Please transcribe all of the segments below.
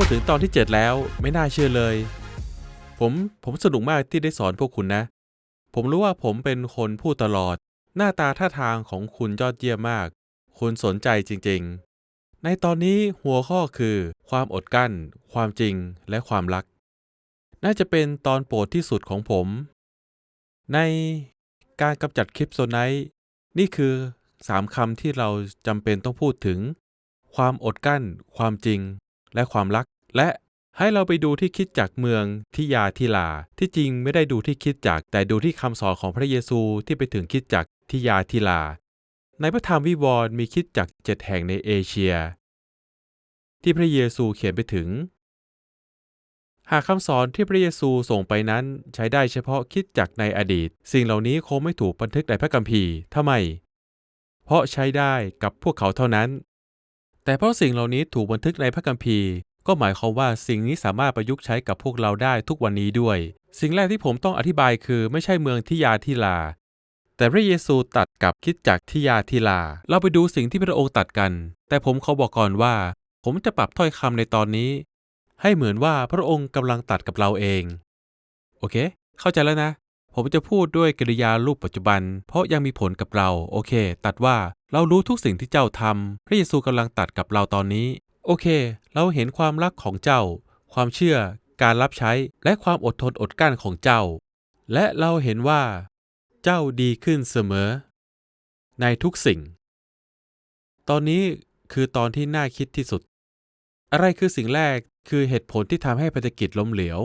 มาถึงตอนที่ 7 แล้วไม่น่าเชื่อเลย ผมผมสนุกมากที่ได้สอนพวกคุณนะ ผมรู้ว่าผมเป็นคนพูดตลอด หน้าตาท่าทางของคุณยอดเยี่ยมมาก คุณสนใจจริง ๆ ในตอนนี้หัวข้อคือ ความอดกั้น ความจริงและความรัก น่าจะเป็นตอนโปรดที่สุดของผม ในการกำจัดคลิปโซไนท์นี่คือสามคำที่เราจำเป็นต้องพูดถึง ความอดกั้น ความจริง และความรัก และให้เราไปดูที่คิดจากเมืองทิยาทิลา ที่จริงไม่ได้ดูที่คิดจากแต่ดูที่คำสอนของพระเยซูที่ไปถึงคิดจากทิยาทิลา ในพระธรรมวิวรณ์มีคิดจากเจ็ดแห่งในเอเชีย ที่พระเยซูเขียนไปถึง หากคำสอนที่พระเยซูส่งไปนั้นใช้ได้เฉพาะคิดจากในอดีต สิ่งเหล่านี้คงไม่ถูกบันทึกในพระคัมภีร์ทำไม เพราะใช้ได้กับพวกเขาเท่านั้น แต่เพราะสิ่งเหล่านี้ถูกบันทึกในพระคัมภีร์ ก็หมายความว่าสิ่งนี้สามารถประยุกต์ใช้กับพวกเราได้ทุกวันนี้ด้วย สิ่งแรกที่ผมต้องอธิบายคือไม่ใช่เมืองทิยาทิลา แต่พระเยซูตัดกับคิดจากทิยาทิลา เราไปดูสิ่งที่พระองค์ตัดกัน แต่ผมขอบอกก่อนว่า ผมจะปรับถ้อยคำในตอนนี้ ให้เหมือนว่าพระองค์กำลังตัดกับเราเอง โอเค เข้าใจแล้วนะ ผมจะพูดด้วยกริยารูปปัจจุบัน เพราะยังมีผลกับเรา โอเค ตัดว่าเรารู้ทุกสิ่งที่เจ้าทำพระเยซูกำลังตัดกับเราตอนนี้ โอเค เราเห็นความรักของเจ้า ความเชื่อ การรับใช้ และความอดทนอดกลั้นของเจ้า และเราเห็นว่า เจ้าดีขึ้นเสมอ ในทุกสิ่ง ตอนนี้คือตอนที่น่าคิดที่สุด อะไรคือสิ่งแรกคือเหตุผลที่ทำให้พันธกิจล้มเหลว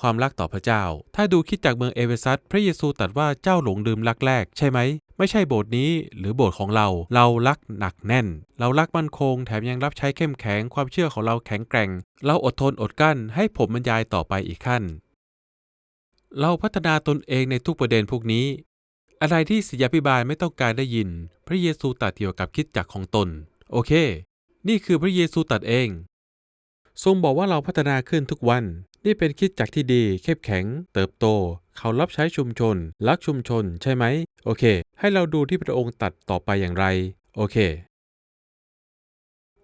ความรักต่อพระเจ้า ถ้าดูคิดจากเมืองเอเฟซัสพระเยซูตรัสว่าเจ้าหลงลืมรักแรกใช่ไหม ไม่ใช่โบสถ์นี้หรือโบสถ์ของเรา เรารักหนักแน่น เรารักมั่นคง แถมยังรับใช้เข้มแข็ง ความเชื่อของเราแข็งแกร่ง เราอดทนอดกั้น ให้ผมบรรยายต่อไปอีกขั้น เราพัฒนาตนเองในทุกประเด็นพวกนี้ อะไรที่ศิยาภิบาลไม่ต้องการได้ยิน พระเยซูตรัสเกี่ยวกับคิดจักของตน โอเค นี่คือพระเยซูตรัสเอง ทรงบอกว่าเราพัฒนาขึ้นทุกวัน นี่เป็นคิดจักที่ดีเข้มแข็ง เติบโต เขารับใช้ชุมชน รักชุมชน ใช่ไหม โอเค ให้เราดูที่พระองค์ตัดต่อไปอย่างไร โอเค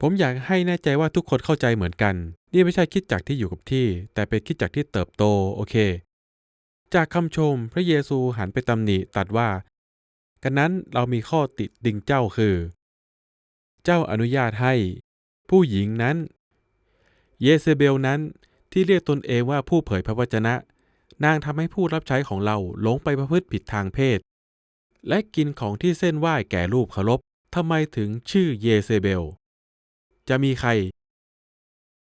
ผมอยากให้แน่ใจว่าทุกคนเข้าใจเหมือนกัน นี่ไม่ใช่คิดจักที่อยู่กับที่ แต่เป็นคิดจักที่เติบโต โอเค จากคำชมพระเยซูหันไปตำหนิตัดว่ากันนั้นเรามีข้อติดิงเจ้าคือ เจ้าอนุญาตให้ ผู้หญิงนั้น เยเซเบลนั้น ที่เรียกตนเองว่าผู้เผยพระวจนะ นางทำให้ผู้รับใช้ของเราหลงไปประพฤติผิดทางเพศ และกินของที่เส้นไหว้แก่รูปเคารพทำไมถึงชื่อเยเซเบล จะมีใคร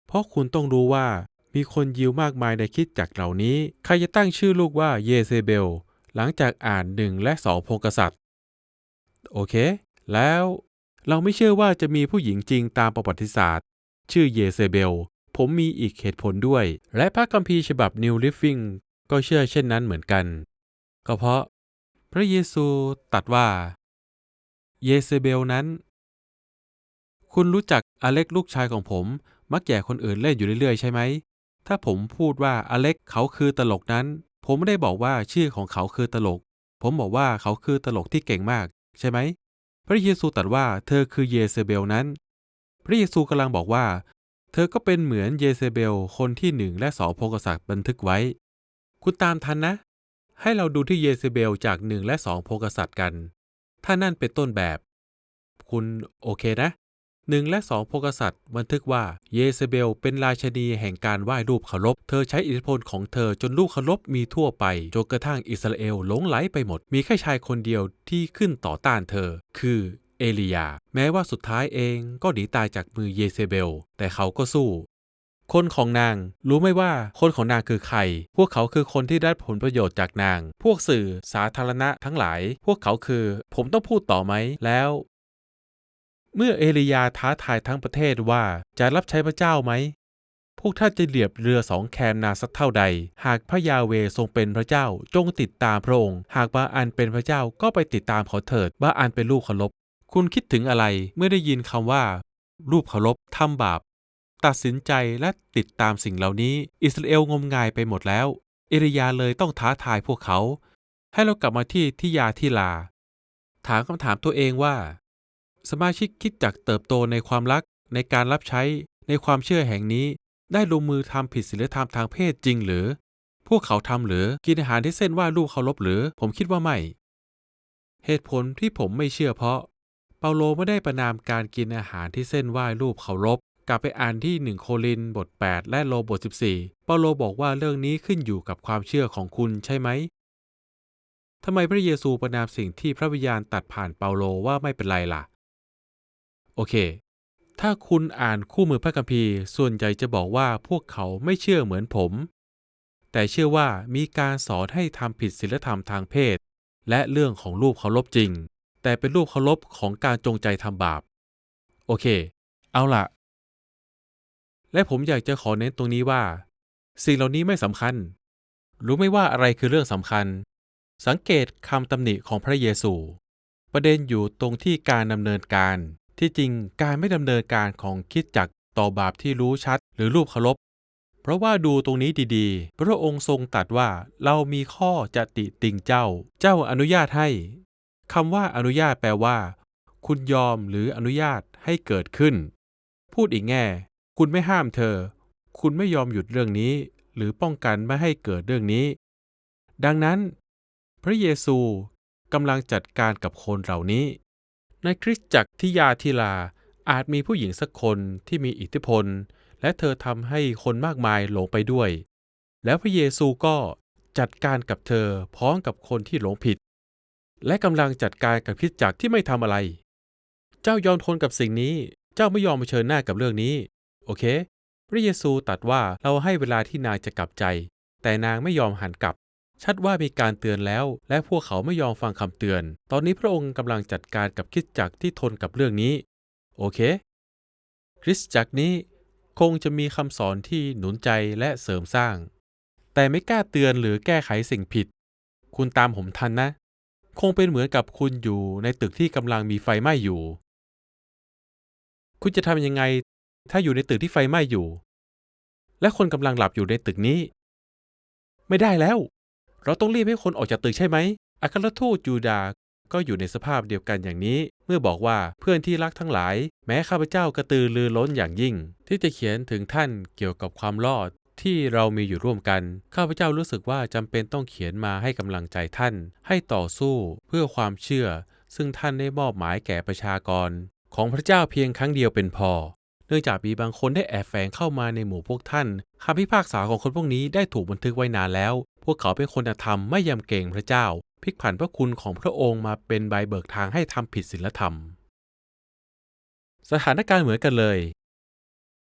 เพราะคุณต้องรู้ว่ามีคนยิวมากมายในคิดจักเหล่านี้ ใครจะตั้งชื่อลูกว่าเยเซเบล หลังจากอ่านหนึ่งและสองพงกษัตริย์ โอเค แล้วเราไม่เชื่อว่าจะมีผู้หญิงจริงตามประวัติศาสตร์ ชื่อเยเซเบล ผมมีอีกเหตุผลด้วย และพระคัมภีร์ฉบับ New Living ก็เชื่อเช่นนั้นเหมือนกัน ก็เพราะ พระเยซูตรัสว่า เยเซเบลนั้น คุณรู้จักอเล็กลูกชายของผม มักแย่คนอื่นเล่นอยู่เรื่อยๆ ใช่ไหม ถ้าผมพูดว่าอเล็กเขาคือตลกนั้น ผมไม่ได้บอกว่าชื่อของเขาคือตลก ผมบอกว่าเขาคือตลกที่เก่งมาก ใช่ไหม พระเยซูตรัสว่าเธอคือเยเซเบลนั้น พระเยซูกำลังบอกว่า เธอก็เป็นเหมือนเยเซเบลคนที่หนึ่งและสองพงกษัตริย์บันทึกไว้ คุณตามทันนะ ให้เราดูที่เยเซเบลจากหนึ่งและสองพงกษัตริย์กัน ถ้านั่นเป็นต้นแบบ คุณโอเคนะหนึ่งและสองพงกษัตริย์บันทึกว่าเยเซเบลเป็นราชนีแห่งการไหว้รูปเคารพ เธอใช้อิทธิพลของเธอจนรูปเคารพมีทั่วไป จนกระทั่งอิสราเอลหลงไหลไปหมด มีแค่ชายคนเดียวที่ขึ้นต่อต้านเธอ คือ เอลียา แม้ว่าสุดท้ายเองก็หนีตายจากมือเยเซเบล แต่เขาก็สู้ คนของนางรู้ไหมว่าคนของนางคือใคร พวกเขาคือคนที่ได้ผลประโยชน์จากนาง พวกสื่อสาธารณะทั้งหลาย พวกเขาคือ ผมต้องพูดต่อไหมแล้ว เมื่อเอลียาท้าทายทั้งประเทศว่าจะรับใช้พระเจ้าไหมพวกท่านจะเหลียบเรือสองแคมนาสักเท่าใด หากพระยาเวทรงเป็นพระเจ้าจงติดตามพระองค์ หากบาอันเป็นพระเจ้าก็ไปติดตามเขาเถิดบาอันเป็นลูกเคารพ คุณคิดถึงอะไรเมื่อได้ยินคำว่า รูปเคารพทำบาป ตัดสินใจและติดตามสิ่งเหล่านี้ อิสราเอลงมงายไปหมดแล้วเอริยาเลยต้องท้าทายพวกเขา ให้เรากลับมาที่ที่ยาที่ลา ถามคำถามตัวเองว่า สมาชิกคิดจักเติบโตในความรักในการรับใช้ในความเชื่อแห่งนี้ ได้ลงมือทำผิดศีลธรรมทางเพศจริงหรือ พวกเขาทำหรือกินอาหารที่เส้นไหว้รูปเคารพหรือ ผมคิดว่าไม่ เหตุผลที่ผมไม่เชื่อเพราะ เปาโลไม่ได้ประนามการกินอาหารที่เส้นไหว้รูปเคารพกลับไปอ่านที่หนึ่งโครินบท 8 และโลบท 14 เปาโลบอกว่าเรื่องนี้ขึ้นอยู่กับความเชื่อของคุณใช่ไหมทำไมพระเยซูประนามสิ่งที่พระวิญญาณตัดผ่านเปาโลว่าไม่เป็นไรล่ะ โอเค ถ้าคุณอ่านคู่มือพระคัมภีร์ ส่วนใหญ่จะบอกว่าพวกเขาไม่เชื่อเหมือนผม แต่เชื่อว่ามีการสอนให้ทำผิดศีลธรรมทางเพศ และเรื่องของรูปเคารพจริง แต่เป็นรูปเคารพของการจงใจทำบาป โอเค เอาล่ะและผมอยากจะขอเน้นตรงนี้ว่า สิ่งเหล่านี้ไม่สำคัญ รู้ไหม่ว่าอะไรคือเรื่องสำคัญ สังเกตคำตำหนิของพระเยซู ประเด็นอยู่ตรงที่การดำเนินการ ที่จริงการไม่ดำเนินการของคิดจักต่อบาปที่รู้ชัดหรือรูปเคารพเพราะว่าดูตรงนี้ดีๆ พระองค์ทรงตรัสว่าเรามีข้อจะติติงเจ้า เจ้าอนุญาตให้ คำว่าอนุญาตแปลว่า คุณยอมหรืออนุญาตให้เกิดขึ้น พูดอีกแง่ คุณไม่ห้ามเธอ คุณไม่ยอมหยุดเรื่องนี้ หรือป้องกันไม่ให้เกิดเรื่องนี้ ดังนั้น พระเยซูกำลังจัดการกับคนเหล่านี้ ในคริสตจักรทิยาทิลาอาจมีผู้หญิงสักคนที่มีอิทธิพล และเธอทำให้คนมากมายหลงไปด้วย แล้วพระเยซูก็จัดการกับเธอพร้อมกับคนที่หลงผิด และกำลังจัดการกับคริสตจักรที่ไม่ทำอะไร เจ้ายอมทนกับสิ่งนี้ เจ้าไม่ยอมเผชิญหน้ากับเรื่องนี้ โอเค พระเยซูตรัสว่าเราให้เวลาที่นางจะกลับใจ แต่นางไม่ยอมหันกลับ ชัดว่ามีการเตือนแล้ว และพวกเขาไม่ยอมฟังคำเตือน ตอนนี้พระองค์กำลังจัดการกับคริสตจักรที่ทนกับเรื่องนี้ โอเค คริสตจักรนี้คงจะมีคำสอนที่หนุนใจและเสริมสร้าง แต่ไม่กล้าเตือนหรือแก้ไขสิ่งผิด คุณตามผมทันนะ คงเป็นเหมือนกับคุณอยู่ในตึกที่กำลังมีไฟไหม้อยู่ คุณจะทำยังไง ถ้าอยู่ในตึกที่ไฟไหม้อยู่ และคนกำลังหลับอยู่ในตึกนี้ ไม่ได้แล้ว เราต้องรีบให้คนออกจากตึกใช่ไหมอัครทูตยูดาก็อยู่ในสภาพเดียวกันอย่างนี้ เมื่อบอกว่าเพื่อนที่รักทั้งหลาย แม้ข้าพเจ้ากระตือรือร้นอย่างยิ่ง ที่จะเขียนถึงท่านเกี่ยวกับความรอด ที่เรามีอยู่ร่วมกัน ข้าพเจ้ารู้สึกว่าจำเป็นต้องเขียนมาให้กำลังใจท่าน ให้ต่อสู้เพื่อความเชื่อ ซึ่งท่านได้มอบหมายแก่ประชากร ของพระเจ้าเพียงครั้งเดียวเป็นพอ เนื่องจากมีบางคนได้แอบแฝงเข้ามาในหมู่พวกท่านคำพิพากษาของคนพวกนี้ได้ถูกบันทึกไว้นานแล้ว พวกเขาเป็นคนธรรมไม่ยำเกรงพระเจ้าพลิกผันพระคุณของพระองค์มาเป็นใบเบิกทางให้ทำผิดศีลธรรม สถานการณ์เหมือนกันเลย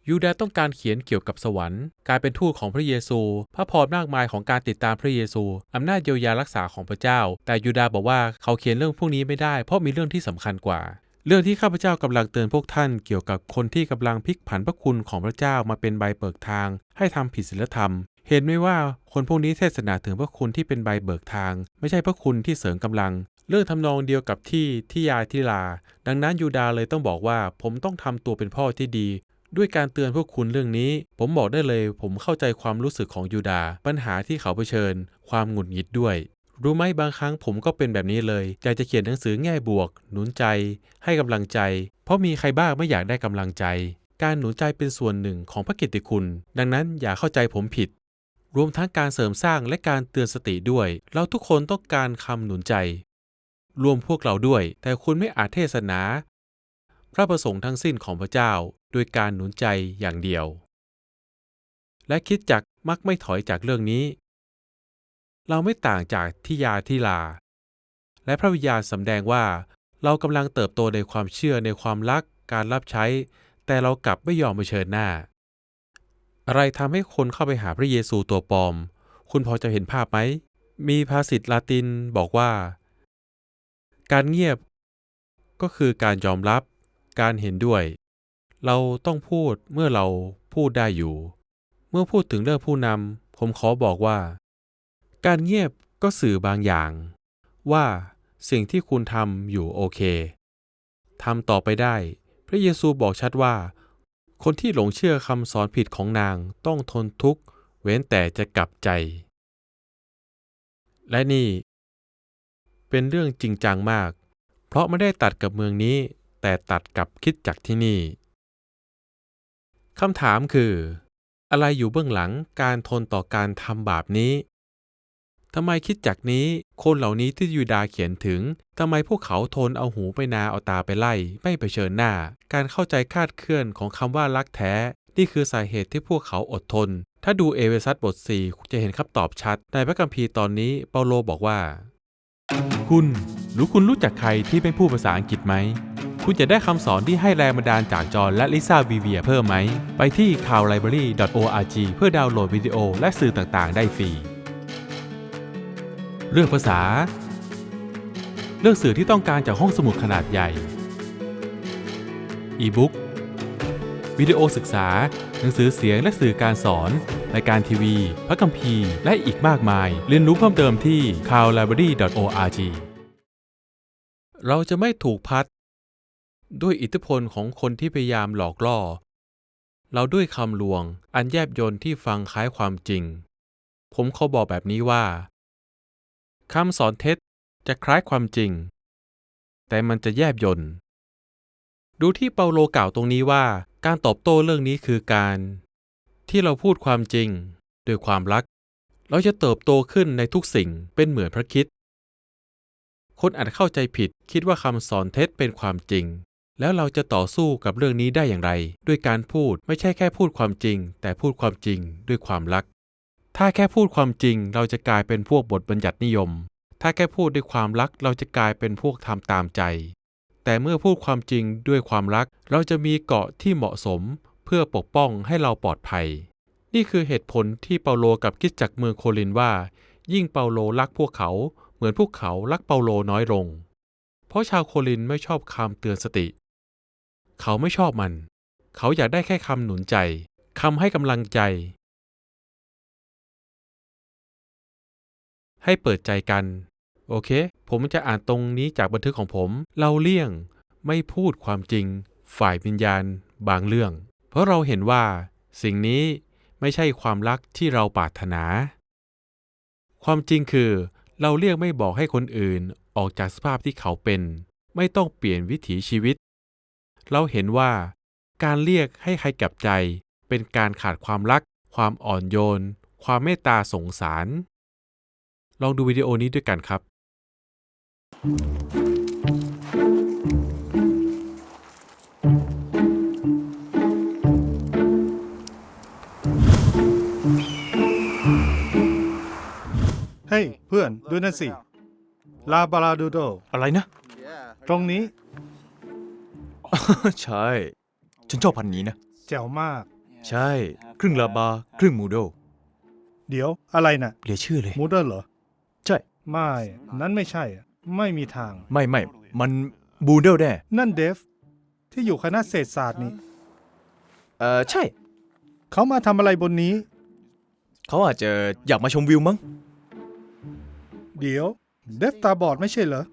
ยูดาต้องการเขียนเกี่ยวกับสวรรค์การเป็นทูตของพระเยซู พระพรมากมายของการติดตามพระเยซูอำนาจเยียวยารักษาของพระเจ้า แต่ยูดาบอกว่าเขาเขียนเรื่องพวกนี้ไม่ได้ เพราะมีเรื่องที่สำคัญกว่า เรื่องที่ข้าพเจ้ากำลังเตือนพวกท่านเกี่ยวกับคนที่กำลังพลิกผันพระคุณของพระเจ้ามาเป็นใบเบิกทาง ให้ทำผิดศีลธรรม เห็นไหมว่าคนพวกนี้เทศนาถึงพระคุณที่เป็นใบเบิกทาง ไม่ใช่พระคุณที่เสริมกำลังเรื่องทำนองเดียวกับที่ที่ยาทิลา ดังนั้นยูดาเลยต้องบอกว่าผมต้องทำตัวเป็นพ่อที่ดี ด้วยการเตือนพวกคุณเรื่องนี้ ผมบอกได้เลย ผมเข้าใจความรู้สึกของยูดา ปัญหาที่เขาเผชิญ ความหงุดหงิดด้วย รู้ไหมบางครั้งผมก็เป็นแบบนี้เลยอยากจะเขียนหนังสือแง่บวก หนุนใจ ให้กำลังใจ เพราะมีใครบ้างไม่อยากได้กำลังใจ การหนุนใจเป็นส่วนหนึ่งของพระกิตติคุณ ดังนั้นอย่าเข้าใจผมผิด รวมทั้งการเสริมสร้างและการเตือนสติด้วย เราทุกคนต้องการคำหนุนใจ รวมพวกเราด้วย แต่คุณไม่อาจเทศนา พระประสงค์ทั้งสิ้นของพระเจ้าโดยการหนุนใจอย่างเดียว และคิดจักมักไม่ถอยจากเรื่องนี้ เราไม่ต่างจากทิยาทิลา และพระวิญญาณสำแดงว่าเรากำลังเติบโตในความเชื่อในความรักการรับใช้ แต่เรากลับไม่ยอมเผชิญหน้า อะไรทำให้คนเข้าไปหาพระเยซูตัวปลอม คุณพอจะเห็นภาพไหม มีภาษิตลาตินบอกว่า การเงียบก็คือการยอมรับ การเห็นด้วย เราต้องพูดเมื่อเราพูดได้อยู่ เมื่อพูดถึงเรื่องผู้นำผมขอบอกว่า การเงียบก็สื่อบางอย่าง ว่าสิ่งที่คุณทำอยู่โอเคทำต่อไปได้ พระเยซูบอกชัดว่า คนที่หลงเชื่อคำสอนผิดของนางต้องทนทุกข์เว้นแต่จะกลับใจ และนี่ เป็นเรื่องจริงจังมาก เพราะไม่ได้ตัดกับเมืองนี้ แต่ตัดกับคิดจักที่นี่ คำถามคือ อะไรอยู่เบื้องหลังการทนต่อการทำบาปนี้ทำไมคิดจากนี้คนเหล่านี้ที่ยูดาห์เขียนถึงทำไมพวกเขาทนเอาหูไปนาเอาตาไปไล่ ไม่เผชิญหน้า การเข้าใจคาดเคลื่อนของคำว่ารักแท้ นี่คือสาเหตุที่พวกเขาอดทน ถ้าดูเอเวซัสบท 4 จะเห็นคำตอบชัด ในพระคัมภีร์ตอนนี้เปาโลบอกว่า คุณหรือคุณรู้จักใครที่เป็นผู้ภาษาอังกฤษไหม คุณจะได้คำสอนที่ให้แรงบันดาลจากจอห์นและลิซ่าวีเวียเพิ่มไหม ไปที่ cowlibrary.org เพื่อดาวน์โหลดวิดีโอและสื่อต่างๆ ได้ฟรีเรื่องภาษา เลือกสื่อที่ต้องการจากห้องสมุดขนาดใหญ่ อีบุ๊กวิดีโอศึกษา หนังสือเสียงและสื่อการสอนรายการทีวี พระคัมภีร์ และอีกมากมาย เรียนรู้เพิ่มเติมที่ cowlibrary.org เราจะไม่ถูกพัด ด้วยอิทธิพลของคนที่พยายามหลอกล่อ เราด้วยคำลวงอันแยบยนที่ฟังคล้ายความจริง ผมเขาบอกแบบนี้ว่าคำสอนเท็จจะคล้ายความจริง แต่มันจะแยบยนดูที่เปาโลกล่าวตรงนี้ว่าการตอบโต้เรื่องนี้คือการ ที่เราพูดความจริงด้วยความรัก เราจะเติบโตขึ้นในทุกสิ่งเป็นเหมือนพระคิดคนอาจเข้าใจผิดคิดว่าคำสอนเท็จเป็นความจริง แล้วเราจะต่อสู้กับเรื่องนี้ได้อย่างไร ด้วยการพูดไม่ใช่แค่พูดความจริง แต่พูดความจริงด้วยความรัก ถ้าแค่พูดความจริง เราจะกลายเป็นพวกบทบัญญัตินิยม ถ้าแค่พูดด้วยความรัก เราจะกลายเป็นพวกทำตามใจ แต่เมื่อพูดความจริงด้วยความรัก เราจะมีเกาะที่เหมาะสม เพื่อปกป้องให้เราปลอดภัย นี่คือเหตุผลที่เปาโลกับคิดจักรเมืองโคลินว่า ยิ่งเปาโลรักพวกเขา เหมือนพวกเขารักเปาโลน้อยลง เพราะชาวโคลินไม่ชอบคำเตือนสติ เขาไม่ชอบมัน เขาอยากได้แค่คำหนุนใจคำให้กำลังใจ ให้เปิดใจกัน โอเค ผมจะอ่านตรงนี้จากบันทึกของผมเราเลี่ยงไม่พูดความจริง ฝ่ายวิญญาณบางเรื่อง เพราะเราเห็นว่าสิ่งนี้ไม่ใช่ความรักที่เราปรารถนา ความจริงคือ เราเลี่ยงไม่บอกให้คนอื่นออกจากสภาพที่เขาเป็น ไม่ต้องเปลี่ยนวิถีชีวิต เราเห็นว่าการเรียกให้ใครกลับใจ เป็นการขาดความรัก ความอ่อนโยน ความเมตตาสงสาร ลองดูวิดีโอนี้ด้วยกันครับ เฮ้ยเพื่อนดูนั่นสิ ลาบาราดูโด อะไรนะ ตรงนี้ ใช่ ฉันชอบพันธุ์นี้นะ แจ๋วมาก ใช่ ครึ่งลาบา ครึ่งมูโดเดี๋ยวอะไรน่ะเหลือชื่อเลย มูเดอร์เหรอ ใช่ ไม่นั้นไม่ใช่ไม่มีทาง ไม่ไม่มันบูเดลแน่นั่นเดฟ ที่อยู่คณะเศรษฐศาสตร์นี่เออใช่ เขามาทำอะไรบนนี้ เขาอาจจะอยากมาชมวิวมั้ง เดี๋ยว เดฟตาบอดไม่ใช่เหรอ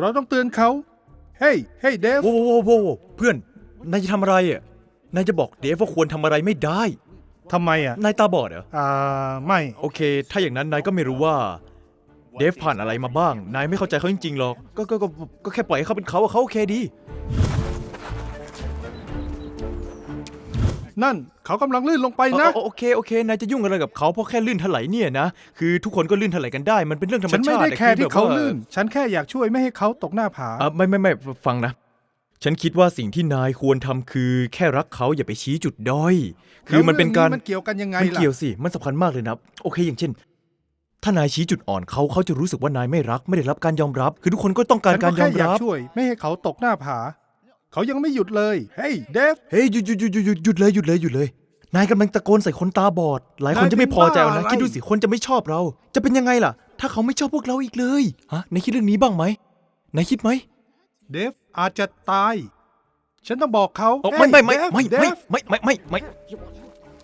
เราต้องเตือนเขา เฮ้ย เฮ้ยเดฟ โว้โว้โว้โว้เพื่อน นายจะทำอะไรอะ นายจะบอกเดฟว่าควรทำอะไรไม่ได้ ทำไมอะ นายตาบอดเหรอ อ่า ไม่ โอเค ถ้าอย่างนั้นนายก็ไม่รู้ว่า เดฟผ่านอะไรมาบ้าง นายไม่เข้าใจเขาจริงๆหรอก ก็ก็ก็ก็แค่ปล่อยให้เขาเป็นเขาอะเขาโอเคดี นั่นเขากำลังลื่นลงไปนะเออโอเคโอเคนายจะยุ่งอะไรกับเขาเพราะแค่ลื่นถลายเนี่ยนะ คือทุกคนก็ลื่นถลายกันได้มันเป็นเรื่องธรรมฉันชาไม่ติได้แคร์อที่เขาบบว่ลื่น ฉันแค่อยากช่วยไม่ให้เขาตกหน้าผา อะไม่ไม่ไม่ฟังนะ ฉันคิดว่าสิ่งที่นายควรทำคือแค่รักเขาอย่าไปชี้จุดด้อย คือมันเป็นการ แล้วองมันเกี่ยวกันยังไงมันล่ะ เกี่ยวสิ มันสำคัญมากเลยนะ โอเคอย่างเช่น ถ้านายชี้จุดอ่อนเขาเขาจะรู้สึกว่านายไม่รัก ไม่ได้รับการยอมรับ คือทุกคนก็ต้องการฉันการยอแค่มอยากรับ ช่วย ไม่ให้เขาตกหน้าผา เขายังไม่หยุดเลย เฮ้ยเดฟ เฮ้ยหยุดหยุดหยุดหยุดหยุดหยุดเลยหยุดเลยหยุดเลย นายกำลังตะโกนใส่คนตาบอด หลายคนนายจะไม่พอใจเอาเป็นนะบ้าคิดดูอะไรสิคนจะไม่ชอบเรา จะเป็นยังไงล่ะ ถ้าเขาไม่ชอบพวกเราอีกเลยฮะนายคิดเรื่องนี้บ้างไหมนายคิดไหมเดฟอาจจะตาย ฉันต้องบอกเขาอ๋อเฮ้ไม่ยไม่ไม่เดฟไม่เดไม่ฟไม่ไม่ไม่ไม่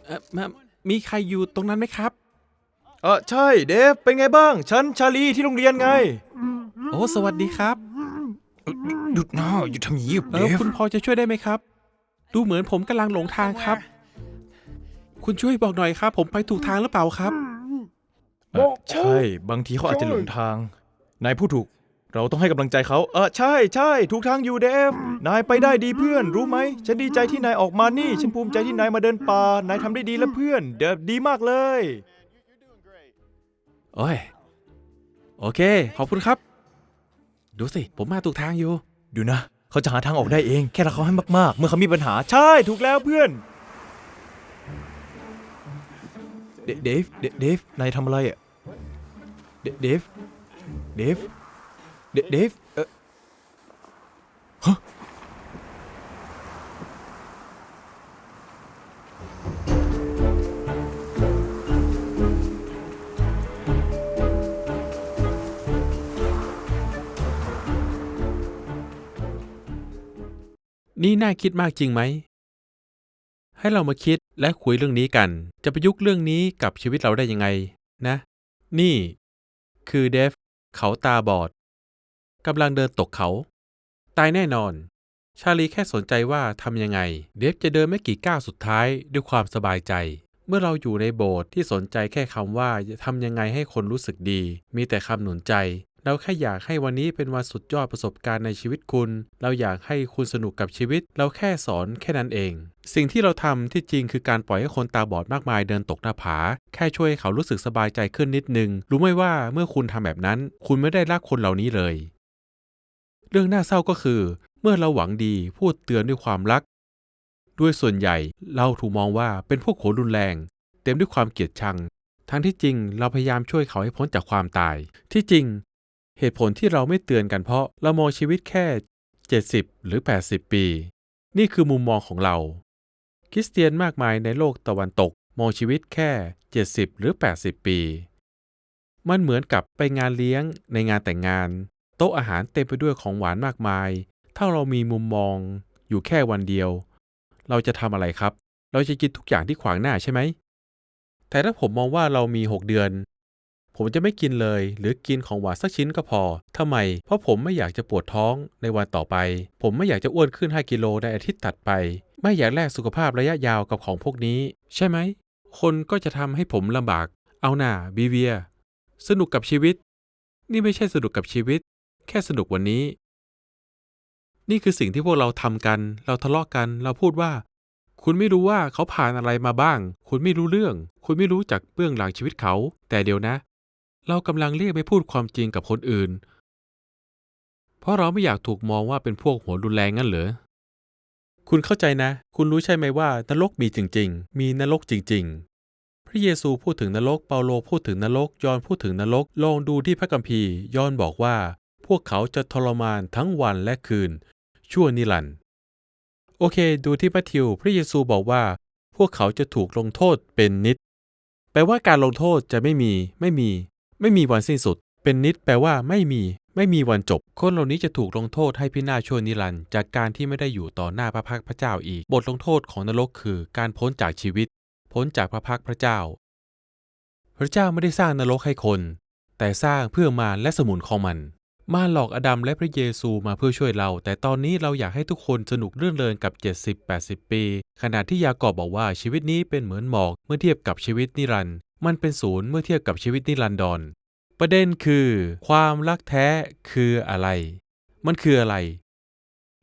เอ่อมามีใครอยู่ตรงนั้นไหมครับ เออใช่เดฟเป็นไงบ้าง ฉันชาลีที่โรงเรียนไง โอ้ สวัสดีครับ หยุดนะหยุดทำอย่างนี้เอเดอฟคุณพอจะช่วยได้ไหมครับ ดูเหมือนผมกำลังหลงทางครับ คุณช่วยบอกหน่อยครับ ผมไปถูกทางหรือเปล่าครับ เออใช่ บางทีเขาอาจจะหลงทาง นายพูดถูก เราต้องให้กำลังใจเขา เออใช่ใช่ถูกทางอยู่เดฟ นายไปได้ดีเพื่อน รู้ไหม ฉันดีใจที่นายออกมานี่ ฉันภูมิใจที่นายมาเดินป่า นายทำได้ดีแล้วเพื่อน เดฟดีมากเลย โอ้ย โอเค ขอบคุณครับ ดูสิ ผมมาถูกทางอยู่ ดูนะ เขาจะหาทางออกได้เอง แค่รักเขาให้มากๆ เมื่อเขามีปัญหา ใช่ ถูกแล้วเพื่อน เดเดฟ เดเดฟ นายทำอะไรอะ เดเดฟ เดฟ เดฟ เออ นี่น่าคิดมากจริงไหม ให้เรามาคิดและคุยเรื่องนี้กัน จะประยุกต์เรื่องนี้กับชีวิตเราได้ยังไง นะ นี่ คือเดฟ เขาตาบอดกำลังเดินตกเขา ตายแน่นอน ชาลีแค่สนใจว่าทำยังไง เดฟจะเดินไม่กี่ก้าวสุดท้ายด้วยความสบายใจ เมื่อเราอยู่ในโบสถ์ที่สนใจแค่คำว่าจะทำยังไงให้คนรู้สึกดี มีแต่คำหนุนใจ เราแค่อยากให้วันนี้เป็นวันสุดยอดประสบการณ์ในชีวิตคุณ เราอยากให้คุณสนุกกับชีวิต เราแค่สอนแค่นั้นเอง สิ่งที่เราทำที่จริงคือการปล่อยให้คนตาบอดมากมายเดินตกหน้าผา แค่ช่วยให้เขารู้สึกสบายใจขึ้นนิดนึง รู้ไหมว่าเมื่อคุณทำแบบนั้น คุณไม่ได้รักคนเหล่านี้เลย เรื่องน่าเศร้าก็คือ เมื่อเราหวังดีพูดเตือนด้วยความรัก ด้วยส่วนใหญ่เราถูกมองว่าเป็นพวกโขนรุนแรง เต็มด้วยความเกลียดชังทั้งที่จริงเราพยายามช่วยเขาให้พ้นจากความตาย ที่จริง เหตุผลที่เราไม่เตือนกันเพราะเรามองชีวิตแค่ 70 หรือ 80 ปี นี่คือมุมมองของเรา คริสเตียนมากมายในโลกตะวันตกมองชีวิตแค่ 70 หรือ 80 ปี มันเหมือนกับไปงานเลี้ยงในงานแต่งงาน โต๊ะอาหารเต็มไปด้วยของหวานมากมาย ถ้าเรามีมุมมองอยู่แค่วันเดียว เราจะทำอะไรครับ เราจะกินทุกอย่างที่ขวางหน้าใช่ไหม แต่ถ้าผมมองว่าเรามี 6 เดือน ผมจะไม่กินเลย หรือกินของหวานสักชิ้นก็พอทำไม เพราะผมไม่อยากจะปวดท้องในวันต่อไป ผมไม่อยากจะอ้วนขึ้น 5 กิโลในอาทิตย์ถัดไป ไม่อยากแลกสุขภาพระยะยาวกับของพวกนี้ ใช่ไหม คนก็จะทำให้ผมลำบาก เอาหน่าบีเวีย สนุกกับชีวิต นี่ไม่ใช่สนุกกับชีวิต แค่สนุกวันนี้ นี่คือสิ่งที่พวกเราทำกัน เราทะเลาะกัน เราพูดว่า คุณไม่รู้ว่าเขาผ่านอะไรมาบ้าง คุณไม่รู้เรื่อง คุณไม่รู้จักเบื้องหลังชีวิตเขา แต่เดี๋ยวนะ เรากำลังเรียกไปพูดความจริงกับคนอื่น เพราะเราไม่อยากถูกมองว่าเป็นพวกหัวรุนแรงงั้นเหรอ คุณเข้าใจนะ คุณรู้ใช่ไหมว่านรกมีจริง ๆ มีนรกจริง ๆ พระเยซูพูดถึงนรก เปาโลพูดถึงนรก ยอห์นพูดถึงนรก ลองดูที่พระคัมภีร์ ยอห์นบอกว่า พวกเขาจะทรมานทั้งวันและคืน ชั่วนิรันดร์โอเค ดูที่มัทธิว พระเยซูบอกว่า พวกเขาจะถูกลงโทษเป็นนิด แปลว่าการลงโทษจะไม่มี ไม่มี ไม่มีวันสิ้นสุด เป็นนิดแปลว่าไม่มี ไม่มีวันจบ คนเหล่านี้จะถูกลงโทษให้พินาศชั่วนิรันดร์จากการที่ไม่ได้อยู่ต่อหน้าพระพักพระเจ้าอีก บทลงโทษของนรกคือการพ้นจากชีวิต พ้นจากพระพักพระเจ้า พระเจ้าไม่ได้สร้างนรกให้คน แต่สร้างเพื่อมารและสมุนของมัน มารหลอกอดัมและพระเยซูมาเพื่อช่วยเรา แต่ตอนนี้เราอยากให้ทุกคนสนุกเรื่นเริงกับ 70-80 ปี ขณะที่ยากอบบอกว่าชีวิตนี้เป็นเหมือนหมอกเมื่อเทียบกับชีวิตนิรันดร์ มันเป็นศูนย์เมื่อเทียบกับชีวิตนิรันดร ประเด็นคือ ความรักแท้คืออะไร มันคืออะไร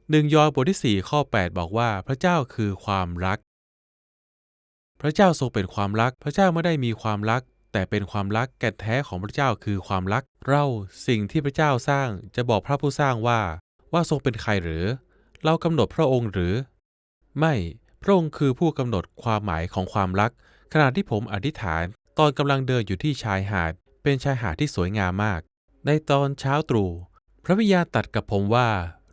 หนึ่งยอห์นบทที่4ข้อ 8 บอกว่าพระเจ้าคือความรัก พระเจ้าทรงเป็นความรัก พระเจ้าไม่ได้มีความรัก แต่เป็นความรักแก่นแท้ของพระเจ้าคือความรัก เราสิ่งที่พระเจ้าสร้างจะบอกพระผู้สร้างว่า ว่าทรงเป็นใครหรือ เรากำหนดพระองค์หรือ ไม่พระองค์คือผู้กำหนดความหมายของความรัก ขณะที่ผมอธิษฐาน ตอนกำลังเดินอยู่ที่ชายหาด เป็นชายหาดที่สวยงามมาก ในตอนเช้าตรู่พระวิญญาณตัดกับผมว่า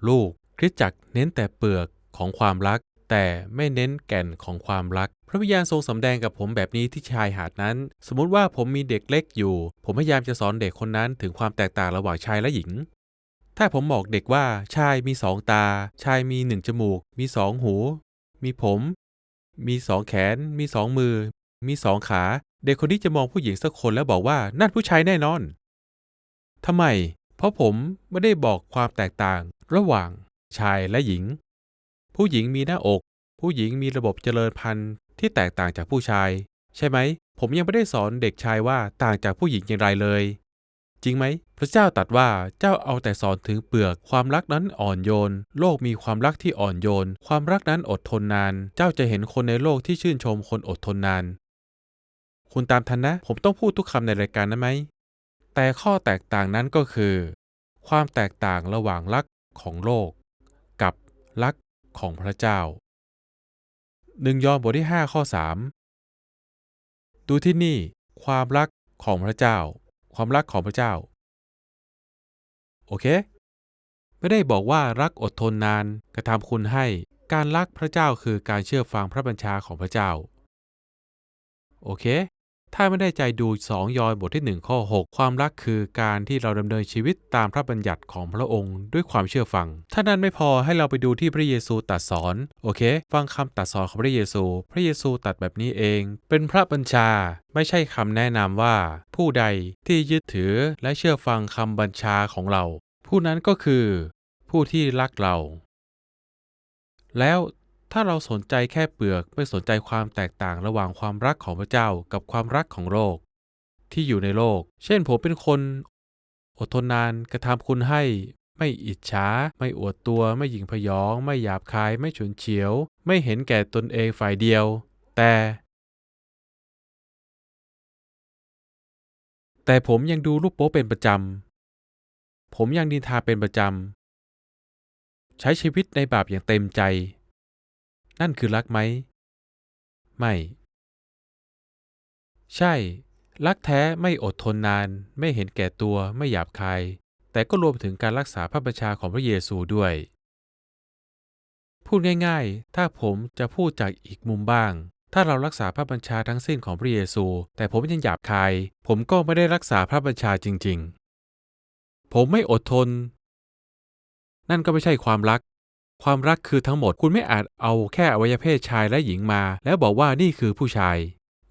ลูกคริสจักรเน้นแต่เปลือกของความรัก แต่ไม่เน้นแก่นของความรัก พระวิญญาณทรงสำแดงกับผมแบบนี้ที่ชายหาดนั้น สมมุติว่าผมมีเด็กเล็กอยู่ ผมพยายามจะสอนเด็กคนนั้นถึงความแตกต่างระหว่างชายและหญิง ถ้าผมบอกเด็กว่าชายมีสองตา ชายมีหนึ่งจมูก มีสองหู มีผม มีสองแขน มีสองมือ มีสองขา เด็กคนนี้จะมองผู้หญิงสักคนแล้วบอกว่านั่นผู้ชายแน่นอนทำไม เพราะผมไม่ได้บอกความแตกต่างระหว่างชายและหญิง ผู้หญิงมีหน้าอก ผู้หญิงมีระบบเจริญพันธุ์ที่แตกต่างจากผู้ชาย ใช่ไหม ผมยังไม่ได้สอนเด็กชายว่าต่างจากผู้หญิงอย่างไรเลย จริงไหม พระเจ้าตรัสว่าเจ้าเอาแต่สอนถึงเปลือกความรักนั้นอ่อนโยน โลกมีความรักที่อ่อนโยน ความรักนั้นอดทนนาน เจ้าจะเห็นคนในโลกที่ชื่นชมคนอดทนนาน คุณตามทันนะ ผมต้องพูดทุกคำในรายการนั้นไหม แต่ข้อแตกต่างนั้นก็คือ ความแตกต่างระหว่างรักของโลก กับรักของพระเจ้าหนึ่งยอห์นบทที่ 5 ข้อ 3 ดูที่นี่ความรักของพระเจ้า ความรักของพระเจ้า โอเค ไม่ได้บอกว่ารักอดทนนานกระทำคุณให้ การรักพระเจ้าคือการเชื่อฟังพระบัญชาของพระเจ้า โอเค ถ้าไม่ได้ใจดู2ยอห์นบทที่ 1 ข้อ 6 ความรักคือการที่เราดำเนินชีวิตตามพระบัญญัติของพระองค์ ด้วยความเชื่อฟัง ถ้านั้นไม่พอให้เราไปดูที่พระเยซูตรัสสอนโอเค ฟังคำตรัสสอนของพระเยซู พระเยซูตรัสแบบนี้เอง เป็นพระบัญชาไม่ใช่คำแนะนำว่า ผู้ใดที่ยึดถือและเชื่อฟังคำบัญชาของเรา ผู้นั้นก็คือ ผู้ที่รักเรา แล้ว ถ้าเราสนใจแค่เปลือกไม่สนใจความแตกต่างระหว่างความรักของพระเจ้ากับความรักของโลก ที่อยู่ในโลก เช่นผมเป็นคน อดทนนานกระทำคุณให้ ไม่อิจฉาไม่อวดตัว ไม่หยิ่งพยอง ไม่หยาบคาย ไม่ฉุนเฉียว ไม่เห็นแก่ตนเองฝ่ายเดียว แต่ แต่ผมยังดูรูปโป๊เป็นประจำผมยังดินทาเป็นประจำใช้ชีวิตในบาปอย่างเต็มใจ นั่นคือรักไหม ไม่ ใช่ รักแท้ไม่อดทนนาน ไม่เห็นแก่ตัวไม่หยาบคาย แต่ก็รวมถึงการรักษาพระบัญชาของพระเยซูด้วย พูดง่ายๆ ถ้าผมจะพูดจากอีกมุมบ้าง ถ้าเรารักษาพระบัญชาทั้งสิ้นของพระเยซู แต่ผมยังหยาบคาย ผมก็ไม่ได้รักษาพระบัญชาจริง ๆ ผมไม่อดทน นั่นก็ไม่ใช่ความรัก ความรักคือทั้งหมดคุณไม่อาจเอาแค่อวัยเพศชายและหญิงมา แล้วบอกว่านี่คือผู้ชาย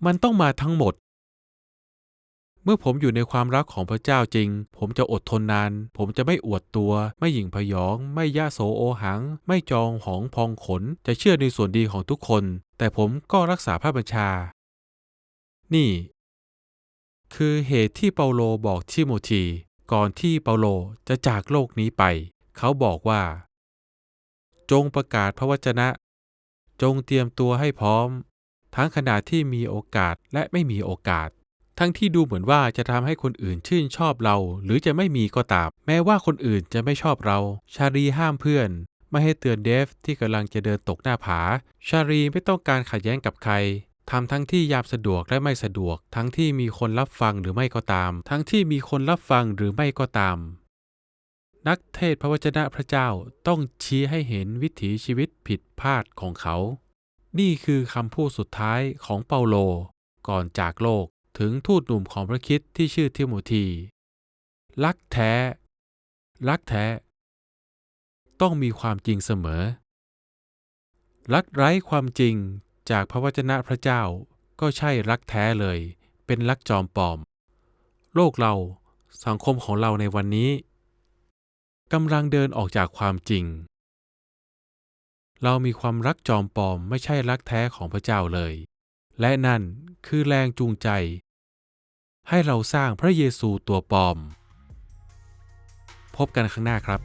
มันต้องมาทั้งหมด เมื่อผมอยู่ในความรักของพระเจ้าจริง ผมจะอดทนนาน ผมจะไม่อวดตัว ไม่หยิ่งพยอง ไม่ยะโสโอหัง ไม่จองหองพองขน จะเชื่อในส่วนดีของทุกคน แต่ผมก็รักษาพระบัญชา นี่ คือเหตุที่เปาโลบอกทิโมธีก่อนที่เปาโลจะจากโลกนี้ไป เขาบอกว่า จงประกาศพระวจนะ จงเตรียมตัวให้พร้อม ทั้งขณะที่มีโอกาสและไม่มีโอกาส ทั้งที่ดูเหมือนว่าจะทำให้คนอื่นชื่นชอบเรา หรือจะไม่มีก็ตาม แม้ว่าคนอื่นจะไม่ชอบเรา ชารีห้ามเพื่อนไม่ให้เตือนเดฟที่กำลังจะเดินตกหน้าผา ชารีไม่ต้องการขัดแย้งกับใครทำทั้งที่ยามสะดวกและไม่สะดวก ทั้งที่มีคนรับฟังหรือไม่ก็ตาม ทั้งที่มีคนรับฟังหรือไม่ก็ตาม นักเทศพระวจนะพระเจ้าต้องชี้ให้เห็นวิถีชีวิตผิดพลาดของเขา นี่คือคำพูดสุดท้ายของเปาโล ก่อนจากโลกถึงทูตหนุ่มของพระคิดที่ชื่อทิโมธีรักแท้ รักแท้ ต้องมีความจริงเสมอ รักไร้ความจริงจากพระวจนะพระเจ้าก็ใช่รักแท้เลย เป็นรักจอมปลอม โลกเราสังคมของเราในวันนี้ กำลังเดินออกจากความจริง เรามีความรักจอมปลอมไม่ใช่รักแท้ของพระเจ้าเลย และนั่นคือแรงจูงใจ ให้เราสร้างพระเยซูตัวปลอม พบกันข้างหน้าครับ